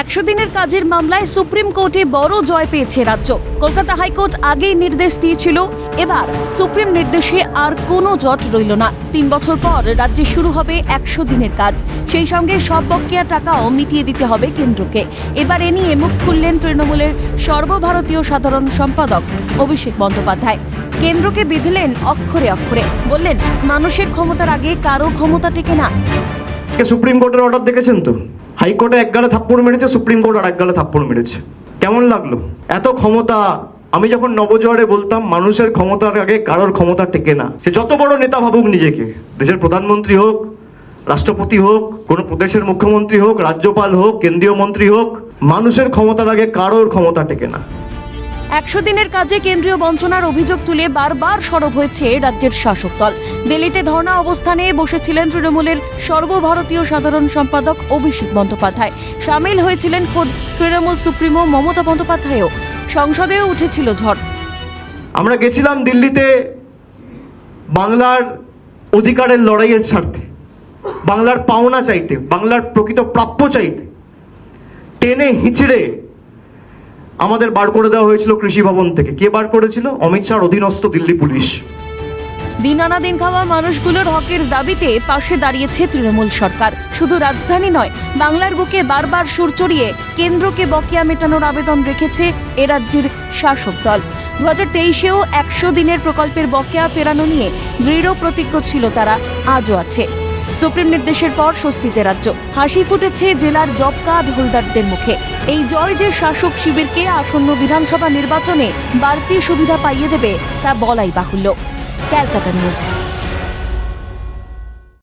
একশো দিনের কাজের মামলায় সুপ্রিম কোর্টে বড় জয় পেয়েছে রাজ্য। কলকাতা হাইকোর্ট আগেই নির্দেশ দিয়েছিল, এবার সুপ্রিম নির্দেশে আর কোনো জট রইল না। তিন বছর পর রাজ্যে শুরু হবে একশো দিনের কাজ। সেই সঙ্গে সব বকেয়া টাকাও মিটিয়ে দিতে হবে কেন্দ্রকে। এবার এ নিয়ে মুখ খুললেন তৃণমূলের সর্বভারতীয় সাধারণ সম্পাদক অভিষেক বন্দ্যোপাধ্যায়। কেন্দ্রকে বিধলেন অক্ষরে অক্ষরে। বললেন, মানুষের ক্ষমতার আগে কারও ক্ষমতা টেকে না। সুপ্রিম কোর্টের অর্ডার দেখেছেন তো? হাইকোর্টে এক গালে থাপ্পড় মেরেছে, সুপ্রিম কোর্ট আর এক গালে থাপ্পড় মেরেছে। কেমন লাগল? এত ক্ষমতা, আমি যখন নবজোয়ারে বলতাম, মানুষের ক্ষমতার আগে কারোর ক্ষমতা টেকে না। সে যত বড় নেতা ভাবুক নিজেকে, দেশের প্রধানমন্ত্রী হোক, রাষ্ট্রপতি হোক, কোনো প্রদেশের মুখ্যমন্ত্রী হোক, রাজ্যপাল হোক, কেন্দ্রীয় মন্ত্রী হোক, মানুষের ক্ষমতার আগে কারোর ক্ষমতা টেকে না। একশো দিনের কাজে কেন্দ্রীয় বঞ্চনার অভিযোগ তুলে বারবার সরব হয়েছে রাজ্যের শাসক দল। দিল্লিতে ধর্ণা অবস্থানে বসেছিলেন তৃণমূলের সর্বভারতীয় সাধারণ সম্পাদক অভিষেক বন্দ্যোপাধ্যায়। সামিল হয়েছিলেন খোদ তৃণমূল সুপ্রিমো মমতা বন্দ্যোপাধ্যায়ও। সংসদেও উঠেছিল ঝড়। আমরা গেছিলাম দিল্লিতে বাংলার অধিকারের লড়াইয়ের স্বার্থে, বাংলার পাওনা চাইতে, বাংলার প্রকৃত প্রাপ্য চাইতে। টেনে হিচড়ে আমাদের বার করে দেওয়া হয়েছিল কৃষি ভবন থেকে। কে বার করেছিল? অমিত শাহর অধীনস্থ দিল্লি পুলিশ। দিন আনা দিন খাওয়া মানুষগুলোর হকের দাবিতে পাশে দাঁড়িয়েছে তৃণমূল সরকার। শুধু রাজধানী নয়, বাংলার বুকে বারবার সুর চড়িয়ে কেন্দ্রকে বকেয়া মেটানোর আবেদন রেখেছে এ রাজ্যের শাসক দল। দু হাজার তেইশেও একশো দিনের প্রকল্পের বকেয়া ফেরানো নিয়ে দৃঢ় প্রতিজ্ঞ ছিল তারা। আজও আছে। সুপ্রিম নির্দেশের পর স্বস্তিতে রাজ্য। হাসি ফুটেছে জেলার জব কার্ড হোল্ডারদের মুখে। এই জয় যে শাসক শিবিরকে আসন্ন বিধানসভা নির্বাচনে বাড়তি সুবিধা পাইয়ে দেবে, তা বলাই বাহুল্য। Calcutta news.